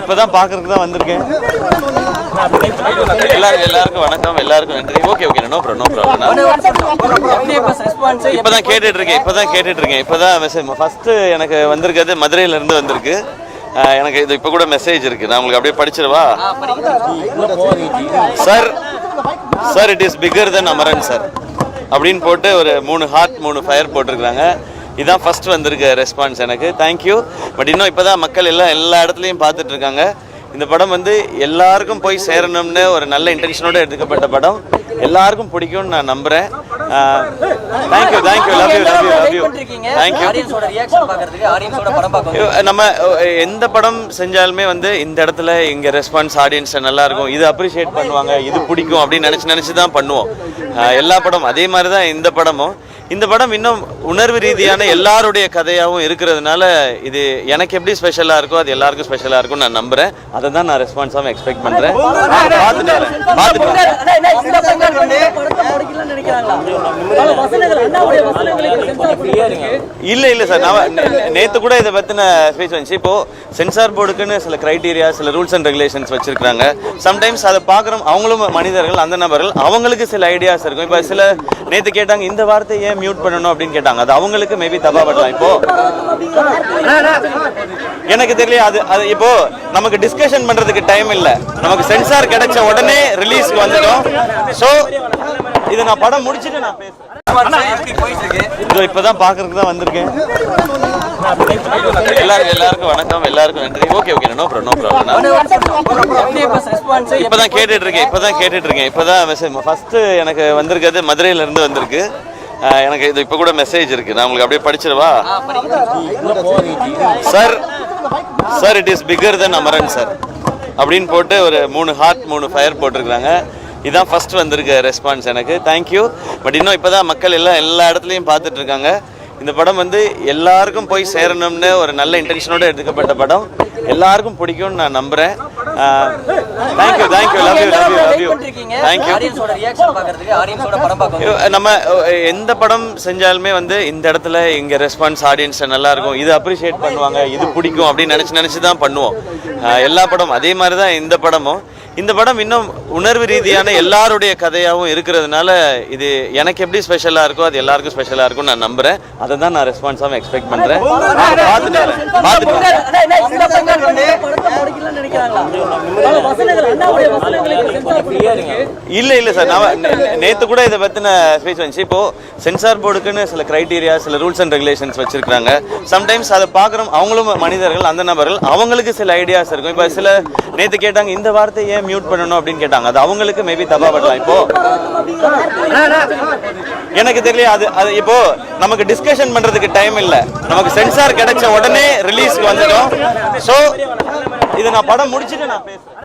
இப்பதான் பாக்குறதுக்கு தான் வந்திருக்கேன். எல்லாருக்கும் எல்லாருக்கும் வணக்கம் எல்லாருக்கும் நன்றி. Okay okay no bro no problem இப்பதான் கேட்டுட்டு இருக்கேன் இப்பதான் கேட்டுட்டு இருக்கேன். இப்பதான் மெசேஜ் ஃபர்ஸ்ட் எனக்கு வந்திருக்கிறது மதுரையில இருந்து வந்திருக்கு. எனக்கு இது இப்போ கூட மெசேஜ் இருக்கு. நான் உங்களுக்கு அப்படியே படிச்சிடவா? Sir sir it is bigger than Amaran sir அப்படின்னு போட்டு ஒரு மூணு ஹார்ட் மூணு ஃபயர் போட்டிருக்காங்க இதான் ஃபர்ஸ்ட் வந்திருக்க ரெஸ்பான்ஸ் எனக்கு. தேங்க்யூ பட் இன்னும் இப்போதான் மக்கள் எல்லாம் எல்லா இடத்துலையும் பார்த்துட்டு இருக்காங்க. இந்த படம் வந்து எல்லாருக்கும் போய் சேரணும்னு ஒரு நல்ல இன்டென்ஷனோட எடுக்கப்பட்ட படம். எல்லாருக்கும் பிடிக்கும்னு நான் நம்புறேன். Thank you thank you love you love you love you thank you நம்ம எந்த படம் செஞ்சாலுமே வந்து இந்த இடத்துல இங்க ரெஸ்பான்ஸ் ஆடியன்ஸ் நல்லா இருக்கும். இது அப்ரிஷியேட் பண்ணுவாங்க இது பிடிக்கும் அப்படின்னு நினைச்சு நினைச்சு தான் பண்ணுவோம் எல்லா படம் அதே மாதிரி தான் இந்த படமும். இந்த படம் இன்னும் உணர்வு ரீதியான எல்லாருடைய கதையாகவும் இருக்கிறதுனால இது எனக்கு எப்படி ஸ்பெஷலாக இருக்கோ அது எல்லாருக்கும் ஸ்பெஷலாக இருக்கும் நான் நம்புறேன். அதை தான் நான் ரெஸ்பான்ஸாகவும் எக்ஸ்பெக்ட் பண்ணுறேன் பார்த்துட்டு வரேன். பார்த்துட்டு சார் நான் நேற்று கூட இதை பற்றின ஸ்பீச் வந்துச்சு. இப்போது சென்சார் போர்டுக்குன்னு சில க்ரைட்டீரியா சில ரூல்ஸ் அண்ட் ரெகுலேஷன்ஸ் வச்சுருக்காங்க சம்டைம்ஸ் அதை பார்க்குறோம். அவங்களும் மனிதர்கள் அந்த நபர்கள் அவங்களுக்கு சில ஐடியாஸ் இருக்கும். இப்போ சில நேற்று கேட்டாங்க இந்த வார்த்தையை ஏன் மியூட் பண்ணணும் அப்படின்னு கேட்டாங்க. அது அவங்களுக்கு மேபி தப்பா பண்ணலாம். இப்போ எனக்கு தெரியல அது அது இப்போ நமக்கு டிஸ்கஷன் பண்றதுக்கு டைம் இல்ல. நமக்கு சென்சார் கிடைச்ச உடனே ரிலீஸ்க்கு வந்துடும் ஸோ இது நான் படம் முடிச்சிட்டு நான் பேசுறேன். இதோ இப்பதான் பாக்குறதுக்கு தான் வந்திருக்கேன். எல்லாருக்கும் எல்லாருக்கும் வணக்கம் எல்லாருக்கும் நன்றி. Okay okay no bro no problem இப்பதான் கேட்டுட்டு இருக்கேன் இப்பதான் கேட்டுட்டு இருக்கேன். இப்பதான் மெசேஜ் ஃபர்ஸ்ட் எனக்கு வந்திருக்கிறது மதுரையில இருந்து வந்திருக்கு. எனக்கு இது இப்போ கூட மெசேஜ் இருக்கு. நான் உங்களுக்கு அப்படியே படிச்சிருவா sir sir it is bigger than Amaran sir அப்படின்னு போட்டு ஒரு மூணு ஹார்ட் மூணு ஃபயர் போட்டிருக்கிறாங்க. இதுதான் ஃபர்ஸ்ட் வந்திருக்க ரெஸ்பான்ஸ் எனக்கு. தேங்க்யூ பட் இன்னும் இப்போதான் மக்கள் எல்லாம் எல்லா இடத்துலையும் பார்த்துட்டு இருக்காங்க. இந்த படம் வந்து எல்லாருக்கும் போய் சேரணும்னு ஒரு நல்ல இன்டென்ஷனோட எடுக்கப்பட்ட படம். எல்லாருக்கும் பிடிக்கும்னு நான் நம்புறேன். Thank you thank you love you love you love you thank you நம்ம எந்த படம் செஞ்சாலுமே வந்து இந்த இடத்துல இங்க ரெஸ்பான்ஸ் ஆடியன்ஸ் நல்லா இருக்கும். இது அப்ரிஷியேட் பண்ணுவாங்க இது பிடிக்கும் அப்படின்னு நினைச்சு நினைச்சு தான் பண்ணுவோம் எல்லா படம் அதே மாதிரி தான் இந்த படமும். இந்த படம் இன்னும் உணர்வு ரீதியான எல்லாருடைய கதையாகவும் இருக்கிறதுனால இது எனக்கு எப்படி ஸ்பெஷலாக இருக்கோ அது எல்லாருக்கும் ஸ்பெஷலாக இருக்கும் நான் நம்புறேன். அதை தான் நான் ரெஸ்பான்ஸாகவும் எக்ஸ்பெக்ட் பண்ணுறேன் பார்த்துட்டு வரேன். பார்த்துட்டு இல்ல இல்ல சார் நான் நேத்து கூட இதை பத்தின ஸ்பீச் வந்துச்சு. இப்போ சென்சார் போர்டுக்குன்னு சில கிரைட்டீரியா சில ரூல்ஸ் அண்ட் ரெகுலேஷன்ஸ் வச்சிருக்காங்க சம்டைம்ஸ் அதை பார்க்குறோம். அவங்களும் மனிதர்கள் அந்த நபர்கள் அவங்களுக்கு சில ஐடியாஸ் இருக்கும். இப்போ சில நேத்து கேட்டாங்க இந்த வார்த்தையை ஏன் மியூட் பண்ணணும் அப்படின்னு கேட்டாங்க. அது அவங்களுக்கு மேபி தப்பா படலாம் இப்போ எனக்கு தெரியல அது அது இப்போ நமக்கு டிஸ்கஷன் பண்றதுக்கு டைம் இல்ல. நமக்கு சென்சார் கிடைச்ச உடனே ரிலீஸ்க்கு வந்துடும் ஸோ இது நான் படம் முடிச்சுட்டு நான் பேசுறேன்.